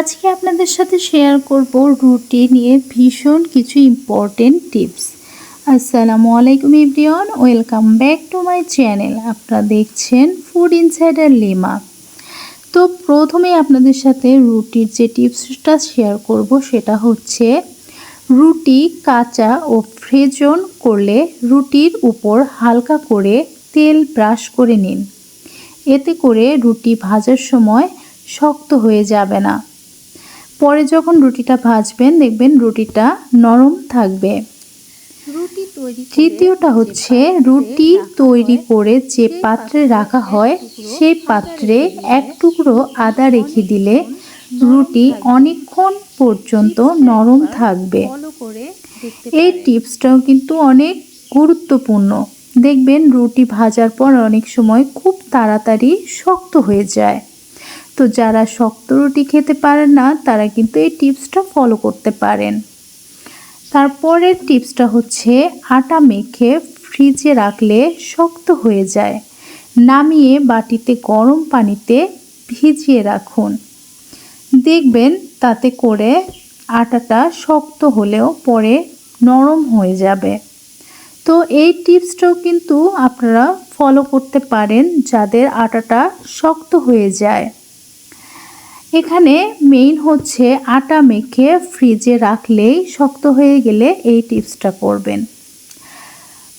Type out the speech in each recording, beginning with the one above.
আজকে আপনাদের সাথে শেয়ার করব রুটি নিয়ে ভীষণ কিছু ইম্পর্টেন্ট টিপস আসসালামু আলাইকুম everyone welcome back to my channel. আপনারা দেখছেন ফুড ইনসাইডার লিমা তো প্রথমে আপনাদের সাথে রুটির যে টিপসটা শেয়ার করব, সেটা হচ্ছে রুটি কাঁচা ও ফ্রেজন করলে রুটির উপর হালকা করে তেল ব্রাশ করে নিন। এতে করে রুটি ভাজার সময় শক্ত হয়ে যাবে না। পরে যখন রুটিটা ভাজবেন দেখবেন রুটিটা নরম থাকবে। তৃতীয়টা হচ্ছে রুটি তৈরি করে যে পাত্রে রাখা হয় সেই পাত্রে এক টুকরো আদা রেখে দিলে রুটি অনেকক্ষণ পর্যন্ত নরম থাকবে। এই টিপসটাও কিন্তু অনেক গুরুত্বপূর্ণ। দেখবেন রুটি ভাজার পর অনেক সময় খুব তাড়াতাড়ি শক্ত হয়ে যায়। তো যারা শক্ত রুটি খেতে পারেন না, তারা কিন্তু এই টিপসটা ফলো করতে পারেন। তারপরের টিপসটা হচ্ছে, আটা মেখে ফ্রিজে রাখলে শক্ত হয়ে যায়। নামিয়ে বাটিতে গরম পানিতে ভিজিয়ে রাখুন। দেখবেন তাতে করে আটাটা শক্ত হলেও পরে নরম হয়ে যাবে। তো এই টিপসটাও কিন্তু আপনারা ফলো করতে পারেন, যাদের আটাটা শক্ত হয়ে যায়। এখানে মেইন হচ্ছে আটা মেখে ফ্রিজে রাখলেই শক্ত হয়ে গেলে এই টিপসটা করবেন।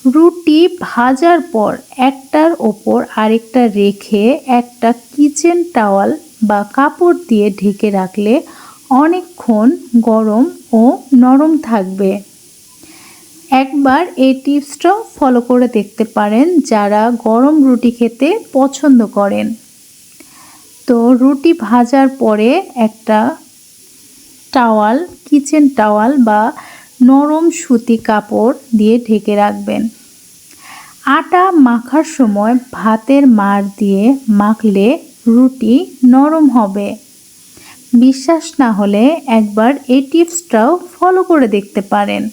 রুটি ভাজার পর একটার ওপর আরেকটা রেখে একটা কিচেন টাওয়াল বা কাপড় দিয়ে ঢেকে রাখলে অনেকক্ষণ গরম ও নরম থাকবে। একবার এই টিপসটাও ফলো করে দেখতে পারেন যারা গরম রুটি খেতে পছন্দ করেন। তো রুটি ভাজার পরে একটা টাওয়াল কিচেন টাওয়াল বা নরম সুতি কাপড় দিয়ে ঢেকে রাখবেন। আটা মাখার সময় ভাতের মার দিয়ে মাখলে রুটি নরম হবে। বিশ্বাস না হলে একবার এই টিপসটাও ফলো করে দেখতে পারেন।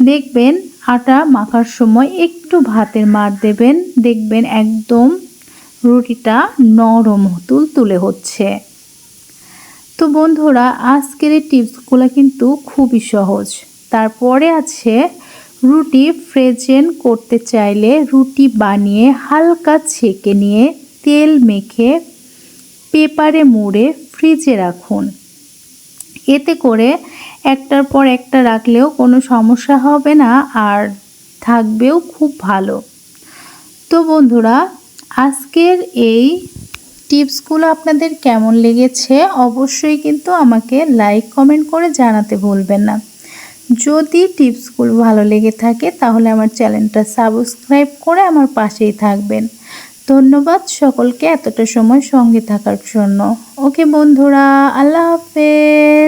দেখবেন আটা মাখার সময় একটু ভাতের মার দেবেন, দেখবেন একদম রুটিটা নরম তুলতুলে হচ্ছে। তো বন্ধুরা, আজকের এই টিপসগুলো কিন্তু খুবই সহজ। তারপরে আছে রুটি ফ্রেজেন করতে চাইলে রুটি বানিয়ে হালকা ছেঁকে নিয়ে তেল মেখে পেপারে মুড়ে ফ্রিজে রাখুন। এতে করে একটার পর একটা রাখলেও কোনো সমস্যা হবে না আর থাকবেও খুব ভালো। তো বন্ধুরা আজকের এই টিপসগুলো আপনাদের কেমন লেগেছে অবশ্যই কিন্তু আমাকে লাইক, কমেন্ট করে জানাতে ভুলবেন না। যদি টিপসগুলো ভালো লেগে থাকে তাহলে আমার চ্যানেলটা সাবস্ক্রাইব করে আমার পাশেই থাকবেন। ধন্যবাদ সকলকে এতটা সময় সঙ্গে থাকার জন্য। ওকে বন্ধুরা, আল্লাহ হাফেজ।